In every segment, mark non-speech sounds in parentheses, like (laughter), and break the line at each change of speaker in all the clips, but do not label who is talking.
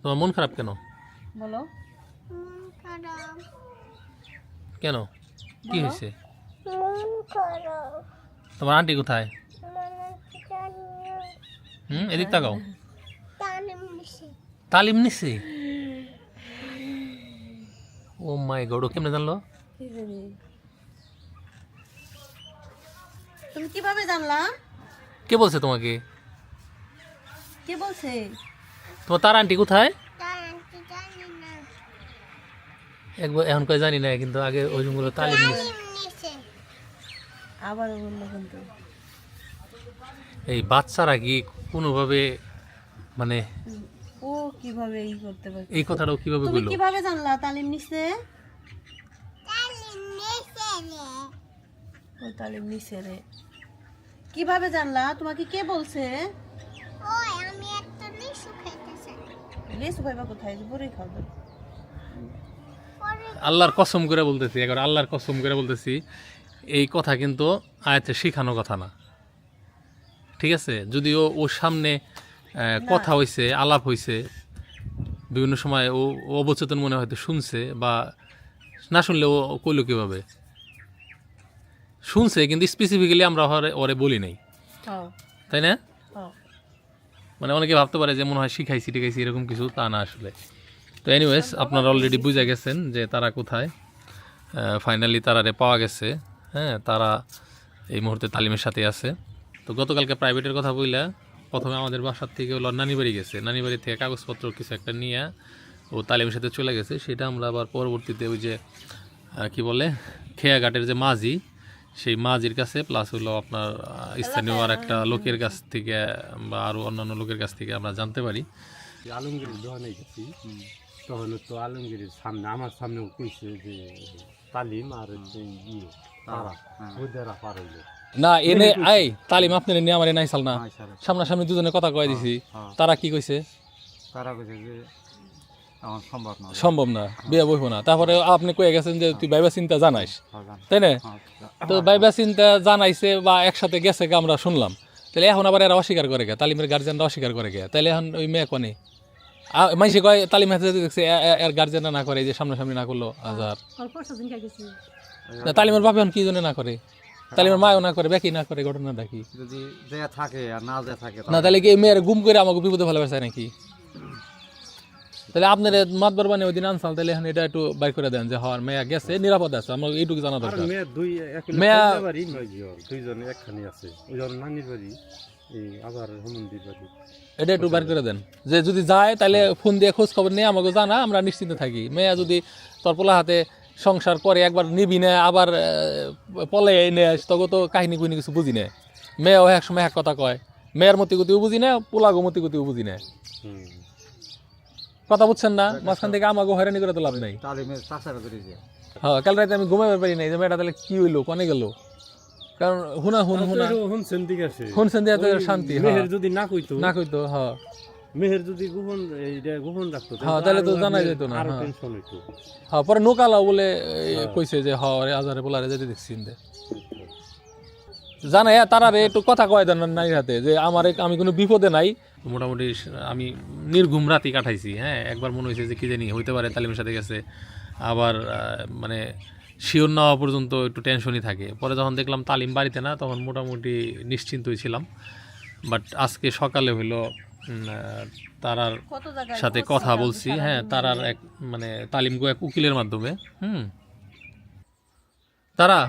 তোমার মন খারাপ কেন?
বলো।
মন খারাপ।
কেন? কি
বলো।
হয়েছে?
মন খারাপ।
তোমার আন্টি কোথায়?
মনে জানি
হুম এদিক তাকাও।
টানে মিশে
তালিম নিছে? ও মাই গড ও কেমনে জানলো?
কি জানি। তুমি কীভাবে জানলা?
কে বলছে তোমাকে?
কে বলছে?
তোমার তার আন্টি কোথায়?
টানতে জানি না।
একবার এখন কয় জানি না কিন্তু আগে ওই জন্য তালিম নিছে।
আবার বলল কিন্তু।
এই বাচ্চারা কি কোনোভাবে মানে
ও কীভাবে এই করতে পারে
এই কথাটাও কীভাবে
তুমি
বলল?
কীভাবে জানলা তালিম নিছে?
টানে মিশে রে।
ওই তালিম নিছে রে। কীভাবে জানলা? তোমাকে কে বলছে?
ওই আমি
লেসু ভাইবা কোথায় বড়ই খাও
আল্লাহর কসম করে বলতেছি একবার আল্লাহর কসম করে বলতেছি এই কথা কিন্তু আয়াতে শেখানো কথা না। ঠিক আছে? যদিও ওর সামনে কথা হয়েছে আলাপ হয়েছে বিভিন্ন সময় ও ও অবচেতন মনে হয়তো শুনছে বা না শুনলে ও কইলো কীভাবে? শুনছে কিন্তু স্পেসিফিক্যালি আমরা ওরে ওরে বলি নাই। তাই না? মানে অনেকে ভাবতে পারে যে মনে হয় শিখাইছি, টিখাইছি, এরকম কিছু, তা না আসলে। তো এনিওয়েজ আপনারা অলরেডি বুঝে গেছেন যে তারা কোথায়। ফাইনালি তারারে পাওয়া গেছে। হ্যাঁ তারা এই মুহূর্তে তালিমের সাথে আছে। তো গতকালকে প্রাইভেটের কথা বইলা, প্রথমে আমাদের বাসার থেকে হলো নানি বাড়ি গেছে। নানি বাড়ি থেকে কাগজপত্র কিছু একটা নিয়ে ও তালিমের সাথে চলে গেছে। সেটা আমরা আবার পরবর্তীতে ওই যে কি বলে, খেয়াঘাটের যে মাঝি সেই মাঝির কাছে প্লাস হলো আপনার স্থানীয় আর একটা লোকের কাছ থেকে বা আরও অন্যান্য লোকের কাছ থেকে আমরা জানতে পারি।
আলমগীরের দোকানে গেছি তখন তো আলমগীরের সামনে আমার সামনে কইছে যে তালিম আর ইয়ে পাড়া ওদেরা পার হইল।
না এনে আই তালিম আপনার নিয়ে আমার নাইসাল না। সামনাসামনি দুজনে কথা কয়ে দিছি। তারা কি কইছে?
তারা কইছে যে সম্ভব না।
বিয়ে বইব না। তারপরে আপনি কয়ে গেছেন যে তুই বাইবা চিন্তা জানাইস তাই না? তো বাইবা চিন্তা জানাইছে বা একসাথে গেছে গে আমরা শুনলাম। তাহলে এখন আবার এরা অস্বীকার করে গে তালিমের গার্জেনরা অস্বীকার করে গে তাহলে এখন ওই মেয়ে কনে? মাইসে কয় তালিম হাতে দেখছে এর গার্জেনরা না করে যে সামনাসামনি না করল আজার। তালিমের বাপে এখন কি জন্য না করে? তালিমের মায়ও না করে বেকি না করে ঘটনা দেখি
যদি থাকে আর না থাকে
না তাহলে কি এই মেয়ের গুম করে আমাকে বিপদে বেড়ায় নাকি? তাহলে আপনার মাতবার বানে ওই দিন আনসাল তাহলে এখন এটা একটু বাইর করে দেন যে হওয়ার মেয়া গেছে নিরাপদ আছে আমার এইটুকু জানা দরকার।
মেয়ে দুইজন একখানি আছে। ওইজন নানির বাড়ি
এটা একটু বাইর করে দেন। যে যদি যায় তাহলে ফোন দিয়ে খোঁজ খবর নিয়ে আমাকে জানা আমরা নিশ্চিন্তে থাকি। মেয়া যদি তোর পোলা হাতে সংসার করে একবার নিবি না আবার পলে এনে তখন তো কাহিনী কুহিনী কিছু বুঝি না। মেয়েও এক সময় এক কথা কয় মেয়ের মতি গতিও বুঝি না পোলাগো মতি গতিও বুঝি না। কথা বুঝছেন না? মাঝখান থেকে আমাকে হয়রানি করে তো লাভ নাই। হ্যাঁ কাল রাতে আমি ঘুমাইবার পারি নাই যে মেয়েটা তাহলে কি হইল কনে গেল? কারণ হুনা হুন হুনা।
শুনছেন দিকে আছে।
শুনছেন দিয়ে তো শান্তি হ্যাঁ।
মেহের যদি না কইতো?
না কইতো হ্যাঁ।
মেহের যদি গোপন এইটা গোপন রাখতো
হ্যাঁ, তাহলে তো
আরও
জানাই যেত না,
আরও
হ্যাঁ।
টেনশন হইতো।
হ্যাঁ পরে নোকালাও বলে কইছে যে হ রে আজারে বলারে যেতে দেখছি জানে তারা রে একটু কথা কয় দেন নাই হাতে যে আমার এক- আমি কোনো বিপদে নাই। মোটামুটি আমি নির্ঘুম রাতি কাটাইছি হ্যাঁ? একবার মনে হয়েছে যে কি জানি হইতে পারে তালিমের সাথে গেছে। আবার মানে শিওর না হওয়া পর্যন্ত একটু টেনশনই থাকে। পরে যখন দেখলাম তালিম বাড়িতে না তখন মোটামুটি নিশ্চিন্তই ছিলাম। বাট আজকে সকালে হইল তারার সাথে কথা বলছি হ্যাঁ? তারার এক মানে তালিম গো এক উকিলের মাধ্যমে হুম? তারা?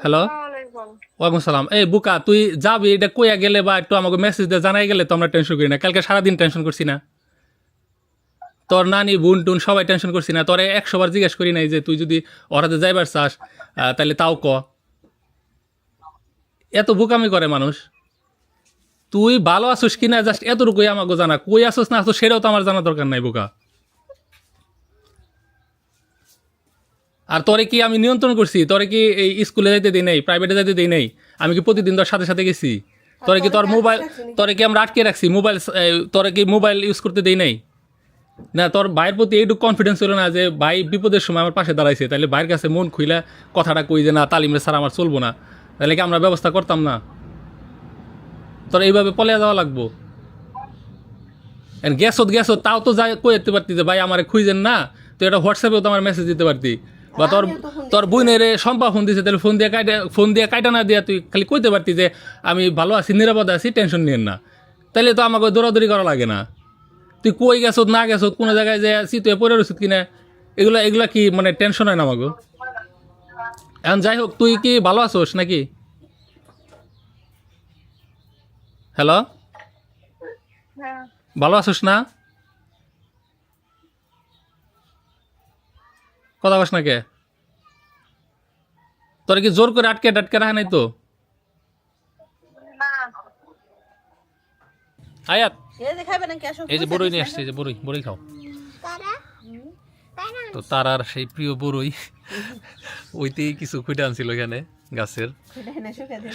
হ্যালো ওয়ালাইকুম সালাম। এই, বুকা, তুই যাবি, এটা কইয়া গেলে বা একটু আমাকে মেসেজ দিয়ে জানাই গেলে তো আমরা টেনশন করি না। কালকে সারাদিন টেনশন করছি না। তোর নানি, বোন, টুন সবাই টেনশন করছি না। তোরে একশো বার জিজ্ঞেস করি নাই যে, তুই যদি ওরাতে যাইবার চাস তাহলে তাও ক। এত বোকামি করে মানুষ। তুই ভালো আছিস কিনা জাস্ট এতটুকুই আমাকে জানা। কই আসিস না আসিস সেটাও তো আমার জানা দরকার নাই, বোকা। আর তোরে কি আমি নিয়ন্ত্রণ করছি? তোরে কি এই স্কুলে যাইতে দিই নাই? প্রাইভেটে যাইতে দিই নাই? আমি কি প্রতিদিন তোর সাথে সাথে গেছি? তোরে কি তোর মোবাইল তোরে কি আমরা আটকে রাখছি? মোবাইল তোরে কি মোবাইল ইউজ করতে দিই নাই? না তোর ভাইয়ের প্রতি এইটুকু কনফিডেন্স ছিল না যে ভাই বিপদের সময় আমার পাশে দাঁড়াইছে। তাহলে ভাইয়ের কাছে মন খুইলা কথাটা কই যে না তালিমরে স্যার আমার চলবো না। তাহলে কি আমরা ব্যবস্থা করতাম না? তোর এইভাবে পলে যাওয়া লাগবো? গ্যাসত গেছত তাও তো যাই কই যেতে পারতি যে ভাই আমার খুঁজেন না। তো এটা হোয়াটসঅ্যাপেও তো আমার মেসেজ দিতে পারতি। বা তোর তোর বোনের সম্পা ফোন দিছে তাহলে ফোন দিয়ে কাইটা ফোন দিয়ে কাইটা না দিয়া তুই খালি কইতে পারতি যে আমি ভালো আছি নিরাপদ আছি টেনশন নিয়েন না। তাহলে তো আমাকে দৌড়াদৌড়ি করা লাগে না। তুই কই গেছত না গেছত কোনো জায়গায় যে আছি তুই পড়ে রসিদ কিনা এগুলা এগুলা কি মানে টেনশন হয় না আমাকে এখন যাই হোক তুই কি ভালো আছোস নাকি? হ্যালো ভালো আছোস না? কথা বাস না কে? তোর কি জোর করে আটকে টাটকে রাখা নাই তো? আয়াত,
এই যে
বড়ই নিয়ে আসছে যে বড়ই বড়ই খাও। তো তার আর সেই প্রিয় বড়ই, ওইতেই কিছু খুঁটে আনছিল এখানে, গাছের।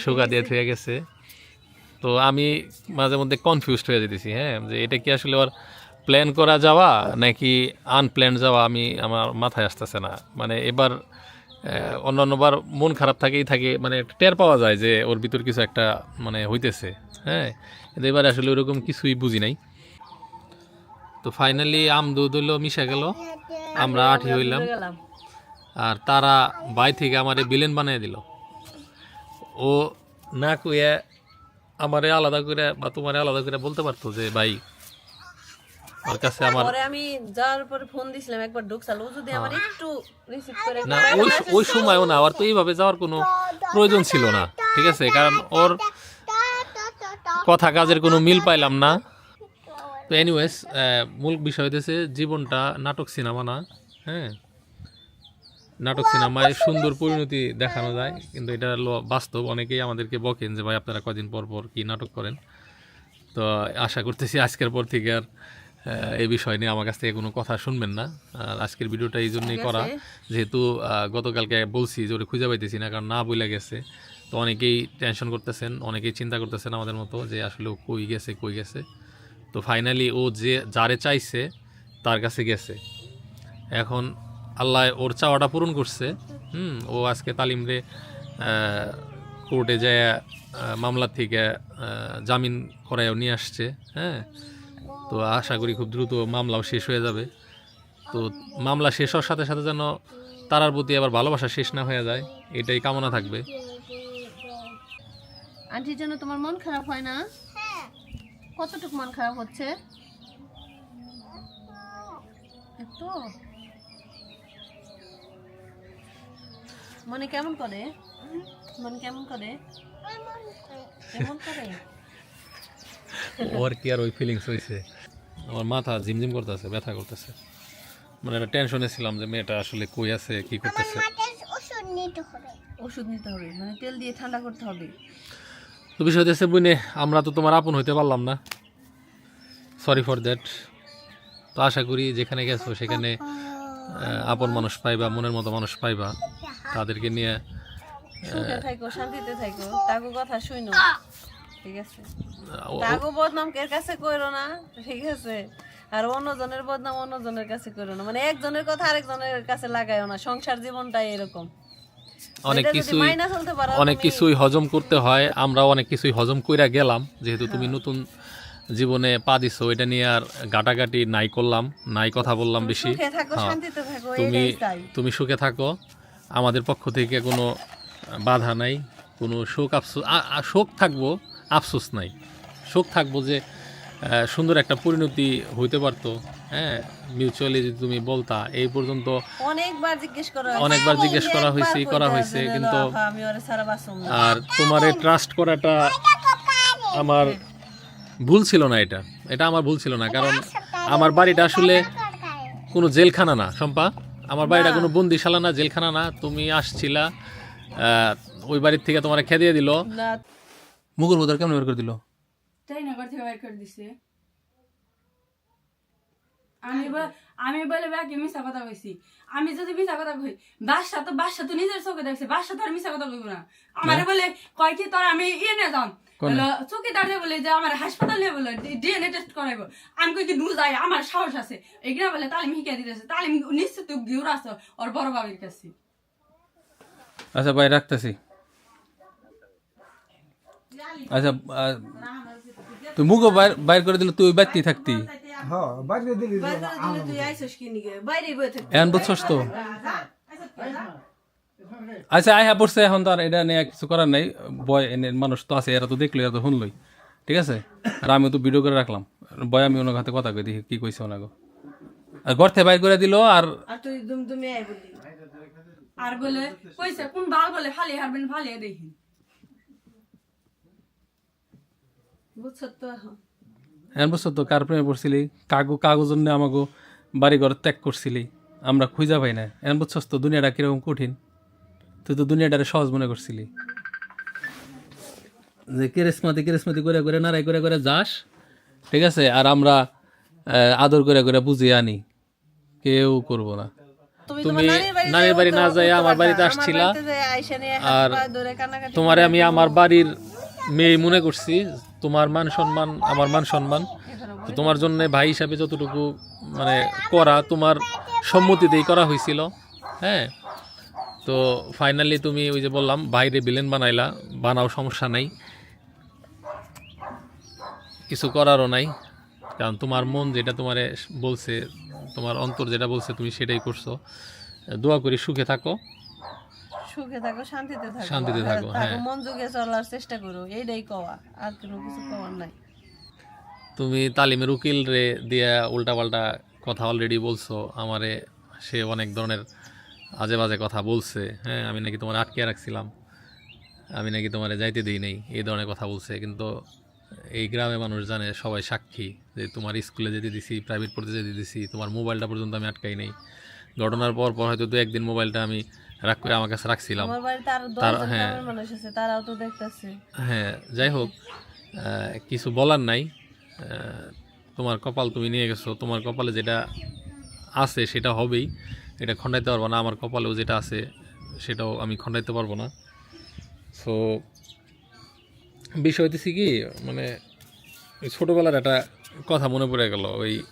শুকাই দিয়ে
থুয়ে গেছে। তো আমি মাঝে মধ্যে কনফিউজড হয়ে যেতেছি হ্যাঁ? যে এটা কি আসলে ওর প্ল্যান করা যাওয়া নাকি আনপ্ল্যান যাওয়া আমি আমার মাথায় আসতেছে না। মানে এবার অন্যান্যবার মন খারাপ থাকেই থাকে মানে টের পাওয়া যায় যে ওর ভিতর কিছু একটা মানে হইতেছে হ্যাঁ? কিন্তু এবার আসলে ওরকম কিছুই বুঝি নাই। তো ফাইনালি আম দুধ হইল, মিশে গেল। আমরা আঠি হইলাম। আর তারা বাই থেকে আমারে বিলেন বানিয়ে দিল। ও না কইয়া আমারে আলাদা করে বা তোমারে আলাদা করে বলতে পারতো যে, ভাই ওর কাছে আমার
পরে আমি যাওয়ার পরে ফোন দিছিলাম একবার ঢুকছাল। ও যদি আমার একটু রিসিভ করে
না ওই ওই সময়ও না আর তো এইভাবে যাওয়ার কোনো প্রয়োজন ছিল না ঠিক আছে? কারণ ওর কথা কাজের কোনো মিল পাইলাম না। তো এনিওয়েজ মূল বিষয় হইতেছে জীবনটা নাটক সিনেমা না হ্যাঁ? নাটক সিনেমায় সুন্দর পরিণতি দেখানো যায় কিন্তু এটা হলো বাস্তব। অনেকেই আমাদেরকে বকেন যে ভাই আপনারা কদিন পর পর কি নাটক করেন? তো আশা করতেছি আজকের পর থেকে আর এই বিষয় নিয়ে আমার কাছ থেকে কোনো কথা শুনবেন না। আর আজকের ভিডিওটা এই জন্যই করা। যেহেতু গতকালকে বলছি যে ওটা খুঁজে পাইতেছি না কারণ না বইলে গেছে। তো অনেকেই টেনশন করতেছেন অনেকেই চিন্তা করতেছেন আমাদের মতো যে আসলে ও কই গেছে কই গেছে। তো ফাইনালি ও যে যারে চাইছে তার কাছে গেছে। এখন আল্লাহ ওর চাওয়াটা পূরণ করছে। হুম ও আজকে তালিম রে কোর্টে যায় মামলা থেকে জামিন করায়ও নিয়ে আসছে। হ্যাঁ তো আশা করি খুব দ্রুত মামলাও শেষ হয়ে যাবে। তো মামলা শেষ হওয়ার সাথে সাথে যেন তারার প্রতি আবার ভালোবাসা শেষ না হয়ে যায় এটাই কামনা থাকবে।
আন্টির জন্য তোমার মন খারাপ হয় না?
হ্যাঁ
কতটুকু মন খারাপ হচ্ছে? একটু মনে কেমন করে? মন কেমন
করে?
কেমন করে?
ওর কি আর ওই ফিলিংস হয়েছে আমার মাথা ঝিমঝিম করতেছে ব্যথা করতেছে। মানে একটা টেনশনে ছিলাম যে মেয়েটা আসলে কই আছে কি করতেছে?
ওষুধ নিতে হবে।
ওষুধ নিতে হবে মানে তেল দিয়ে ঠান্ডা করতে হবে।
তো বিষয় হচ্ছে বুনে আমরা তো তোমার আপন হইতে পারলাম না। সরি ফর দ্যাট তো আশা করি যেখানে গেছো সেখানে আপন মানুষ পাইবা মনের মতো মানুষ পাইবা। তাদেরকে নিয়ে
সুখে থাকো শান্তিতে থাকো। তাগো কথা শুনো ঠিক আছে? তাগো বদনাম কের কাছে কইরো না ঠিক আছে? আর অন্যজনের বদনাম অন্যজনের কাছে করো না। মানে একজনের কথা আরেকজনের কাছে লাগাইও না সংসার জীবনটাই এরকম।
অনেক কিছুই অনেক হজম করতে হয় আমরাও অনেক কিছুই হজম কইরা গেলাম। যেহেতু তুমি নতুন জীবনে পা দিছো এটা নিয়ে আর গাটাগাটি নাই করলাম নাই কথা বললাম বেশি।
সুখে থাকো
হ্যাঁ। তুমি তুমি সুখে থাকো। আমাদের পক্ষ থেকে কোনো বাধা নাই কোনো শোক আফসোস শোক থাকব আফসোস নাই। শোক থাকব যে সুন্দর একটা পরিণতি হইতে পারতো হ্যাঁ? মিউচুয়ালি যদি তুমি বলতা এই পর্যন্ত
অনেকবার জিজ্ঞেস করা
অনেকবার জিজ্ঞেস করা হয়েছে, করা হয়েছে, কিন্তু- আর তোমারে ট্রাস্ট করাটা আমার ভুল ছিল না এটা। এটা আমার ভুল ছিল না কারণ আমার বাড়িটা আসলে কোনো জেলখানা না শম্পা। আমার বাড়িটা কোনো বন্দিশালা না জেলখানা না। তুমি আসছিলা ওই বাড়ির থেকে তোমার খেদিয়ে দিল।
না।
মুগুর বোধর কেমন বের করে দিল।
তাই না ঘর থেকে বের করে দিছে। আমি বলে আমি বলে ব্যাকে মিশা কথা কইছি? আমি যদি মিশা কথা কই বাসা তো বাসা তো নিজের চোখে দেখছে বাসা তো আর মিশা কথা কইব না। আমারে বলে কয় কি তোর আমি ইয়ে নিয়ে যাম? চৌকিদার বলে যে আমার হাসপাতাল নিয়ে বলে ডিএনএ টেস্ট করাইবো। আমি কই কি দূর যাই আমার সাহস আছে। এগুলা বলে তালিম শিখিয়ে দিতেছে তালিম নিশ্চিত ঘিউর আছে ওর বড় বাবির কাছে।
আচ্ছা ভাই রাখতেছি। আচ্ছা তুই মুগো বাইর বাইর করে দিলে তুই ওই থাকতি?
হ্যাঁ
এখন বুঝছস তো? আচ্ছা আই হ্যাঁ পড়ছে এখন তো আর এটা নিয়ে কিছু করার নাই। বয় এনে মানুষ তো আছে এরা তো দেখল এরা তো শুনলই। ঠিক আছে? আর আমি তো ভিডিও করে রাখলাম। বয় আমি ওনার হাতে কথা কই দেখি কি কইছে ওনাগো। আর ঘর থেকে বাইর করে দিল আর
আর তুই দুম দুমে আই বলি
আর বলে কইছে কোন বাল বলে ফালি হারবেন ফালি দেখি।
এখন
বুঝছ তো কার প্রেমে পড়ছিলি? কাগু কাগজ জন্য আমাকে বাড়ি ঘর ত্যাগ করছিলি। আমরা খুঁজা পাই না। এখন বুঝছস তো দুনিয়াটা কীরকম কঠিন। তুই তো দুনিয়াটারে সহজ মনে করছিলি। যে কেরেসমাতি কেরেসমাতি করে করে নাড়াই করে করে যাস ঠিক আছে? আর আমরা আদর করে করে বুঝিয়ে আনি। কেউ করব না।
তুমি নানির বাড়ি
না যাই আমার বাড়িতে আসছিলা। আর তোমারে আমি আমার বাড়ির মেয়ে মনে করছি তোমার মান সম্মান, আমার মান সম্মান, তো তোমার জন্য ভাই হিসাবে যতটুকু মানে করা তোমার সম্মতিতেই করা হয়েছিল হ্যাঁ? তো ফাইনালি তুমি ওই যে বললাম, বাইরে বিলেন বানাইলা, বানাও সমস্যা নাই। কিছু করারও নাই, কারণ তোমার মন যেটা তোমারে বলছে, তোমার অন্তর যেটা বলছে তুমি সেটাই করছ। দোয়া করি সুখে থাকো।
সুখে থাকো শান্তিতে থাকো।
শান্তিতে থাকো, হ্যাঁ।
মন যুগে চলার চেষ্টা করো এইটাই কওয়া আর কোনো কিছু কওয়ার নাই।
তুমি তালিমের উকিল রে দিয়া উল্টাপাল্টা কথা অলরেডি বলছো আমারে সে অনেক ধরনের আজে বাজে কথা বলছে হ্যাঁ আমি নাকি তোমার আটকে রাখছিলাম আমি নাকি তোমার যাইতে দিই নেই এই ধরনের কথা বলছে কিন্তু এই গ্রামে মানুষ জানে সবাই সাক্ষী যে তোমার স্কুলে যেতে দিছি প্রাইভেট পড়তে যেতে দিছি তোমার মোবাইলটা পর্যন্ত আমি আটকাই নেই। ঘটনার পর পর হয়তো দু একদিন মোবাইলটা আমি রাখ করে আমার কাছে রাখছিলাম। তার- হ্যাঁ।
তারাও তো দেখতেছে।
হ্যাঁ যাই হোক কিছু বলার নাই। তোমার কপাল তুমি নিয়ে গেছো। তোমার কপালে যেটা আছে সেটা হবেই। এটা খণ্ডাইতে পারব না আমার কপালেও যেটা আছে সেটাও আমি খণ্ডাইতে পারব না। সো বিষয় হইতেছি কি মানে ছোটোবেলার একটা কথা মনে পড়ে গেল ওই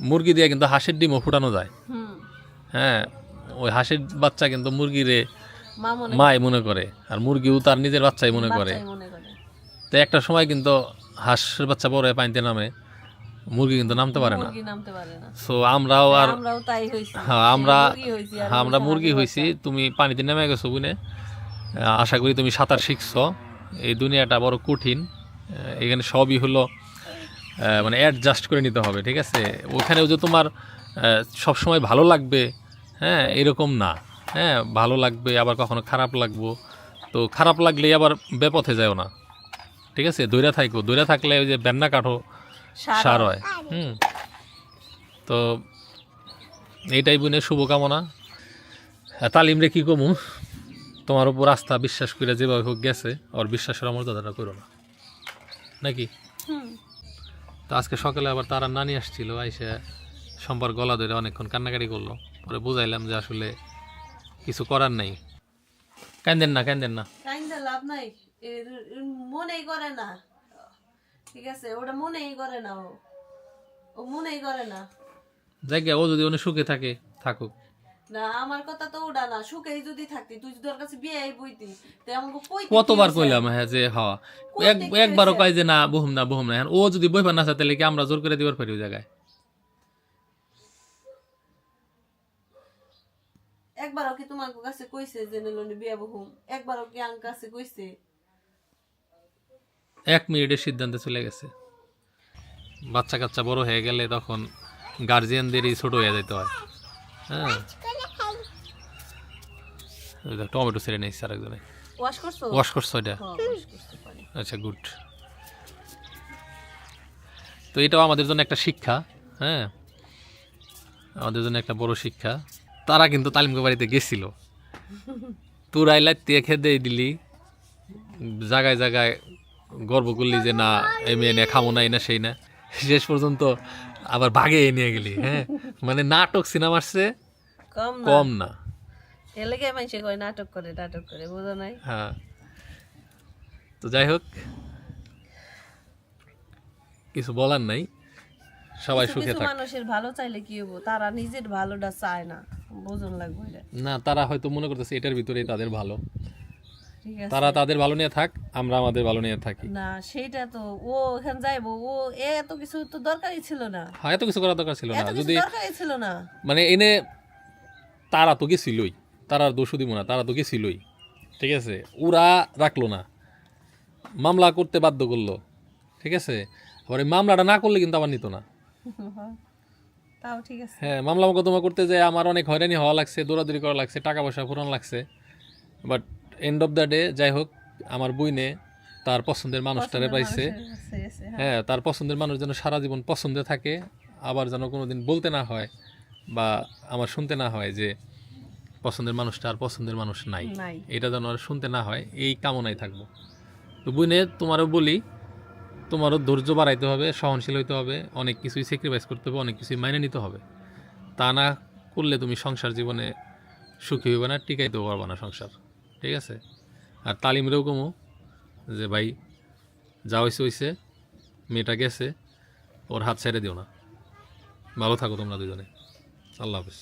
মুরগি দিয়ে কিন্তু হাঁসের ডিমও ফুটানো যায়। হ্যাঁ ওই হাঁসের বাচ্চা কিন্তু মুরগিরে
মা মনে
মাই মনে করে আর মুরগিও তার নিজের বাচ্চাই মনে করে। তো একটা সময় কিন্তু হাঁসের বাচ্চা বড় হয়ে পানিতে নামে মুরগি কিন্তু নামতে পারে না।
পারে
সো আমরাও আর হ্যাঁ আমরা
আর
হ্যাঁ, আমরা মুরগি হয়েছি। তুমি পানিতে নেমে গেছো বুনে। আশা করি তুমি সাঁতার শিখছো। এই দুনিয়াটা বড় কঠিন। এখানে সবই হলো মানে অ্যাডজাস্ট করে নিতে হবে ঠিক আছে? ওখানেও যে তোমার সব সময় ভালো লাগবে হ্যাঁ এরকম না। হ্যাঁ ভালো লাগবে আবার কখনো খারাপ লাগবো। তো খারাপ লাগলেই আবার বেপথে যাও না। ঠিক আছে? দৈরা থাকো দৈরা থাকলে ওই যে বেন্না কাঠো
সার
হয়। হুম। তো এইটাই বোনে শুভকামনা। তালিম রে কি কমু? তোমার উপর আস্থা বিশ্বাস করে যেভাবে হোক গেছে আর বিশ্বাসের মর্যাদাটা করো না। নাকি? তো আজকে সকালে আবার তারা নানি আসছিল আইসে সম্পর গলা ধরে অনেকক্ষণ কান্নাকাটি করল। পরে বুঝাইলাম যে আসলে কিছু করার নাই। কান্দেন না কান্দেন না।
কাইন্দা লাভ নাই। মনেই করে না। ঠিক আছে ওটা মনেই করে না ও। ও মনেই করে না।
জায়গা ও যদি অনেক সুখে থাকে থাকুক।
না আমার কথা তো ওটা না। সুখেই যদি থাকতি তুই যদি ওর কাছে বিয়ে বইতি তো আমাকে কই
কতবার কইলাম হ্যাঁ যে হ্যাঁ এক একবারও? কয় যে না বহুম না বহুম না। ও যদি বইবার না চায় তাহলে কি আমরা জোর করে দিবার পারি ওই জায়গায়?
একবারও কি তোমার কাছে কইছে যে নেলনি বিয়ে বহুম একবারও কি আঙ্ক কাছে কইছে।
এক মিনিটের সিদ্ধান্তে চলে গেছে। বাচ্চা কাচ্চা বড় হয়ে গেলে তখন গার্জিয়ানদেরই ছোট হয়ে যেতে হয়। হ্যাঁ। টমেটো ছেড়ে নিয়েছে আরেকজনে।
ওয়াশ করছ?
ওয়াশ করছ এটা?
হ্যাঁ।
আচ্ছা গুড তো এটাও আমাদের জন্য একটা শিক্ষা হ্যাঁ। আমাদের জন্য একটা বড় শিক্ষা। তারা কিন্তু তালিমকে বাড়িতে গেছিল। তোরাই লাইতে খেদে দিলি। জায়গায় জায়গায় গর্ব করলি যে না এই মেয়ে নিয়ে খামো নাই না সেই না। শেষ পর্যন্ত আবার ভাগে নিয়ে গেলি হ্যাঁ? মানে নাটক সিনেমার চেয়ে
কম না।
কম
এলাকে মানুষে কয় নাটক করে নাটক করে বুঝো নাই?
হ্যাঁ। তো যাই হোক কিছু বলার নাই। সবাই সুখে থাক।
মানুষের ভালো চাইলে কি হব? তারা নিজের ভালোটা চায় না। বোঝন লাগবে
না তারা হয়তো মনে করতেছে এটার ভিতরেই তাদের ভালো। তারা তাদের ভালো নিয়ে থাক আমরা আমাদের ভালো নিয়ে থাকি।
না সেইটা তো ও ওখানে যাইবো ও এত কিছু তো দরকারই ছিল না।
হ্যাঁ এত কিছু করার দরকার ছিল না। যদি
দরকারই ছিল না।
মানে এনে তারা তো গেছিলই। তারা আর দোষও দিব না তারা তো গেছিলই। ঠিক আছে? ওরা রাখল না। মামলা করতে বাধ্য করল। ঠিক আছে? আবার এই মামলাটা না করলে কিন্তু আবার নিত না। (laughs)
তাও ঠিক আছে।
হ্যাঁ মামলা মোকদ্দমা করতে যায় আমার অনেক হয়রানি হওয়া লাগছে দৌড়াদৌড়ি করা লাগছে টাকা পয়সা ফুরান লাগছে। But end of the day যাই হোক আমার বইনে তার পছন্দের মানুষটারে পাইছে।
হ্যাঁ।
হ্যাঁ তার পছন্দের মানুষ যেন সারা জীবন পছন্দে থাকে আবার যেন কোনোদিন বলতে না হয় বা আমার শুনতে না হয় যে পছন্দের মানুষটা আর পছন্দের মানুষ নাই।
নাই।
এটা যেন আর শুনতে না হয় এই কামনায় থাকব। তো বুনে তোমারও বলি তোমারও ধৈর্য বাড়াইতে হবে, সহনশীল হইতে হবে, অনেক কিছুই স্যাক্রিফাইস করতে হবে, অনেক কিছুই মাইনে নিতে হবে। তা না করলে তুমি সংসার জীবনে সুখী হইবে না, টিকাইতেও পারবে না সংসার, ঠিক আছে? আর তালিমরেও কমো যে, ভাই, যা হয়েছে হয়েছে মেয়েটা গেছে, ওর হাত ছেড়ে দিও না। ভালো থাকো তোমরা দুজনে। আল্লাহ হাফিজ।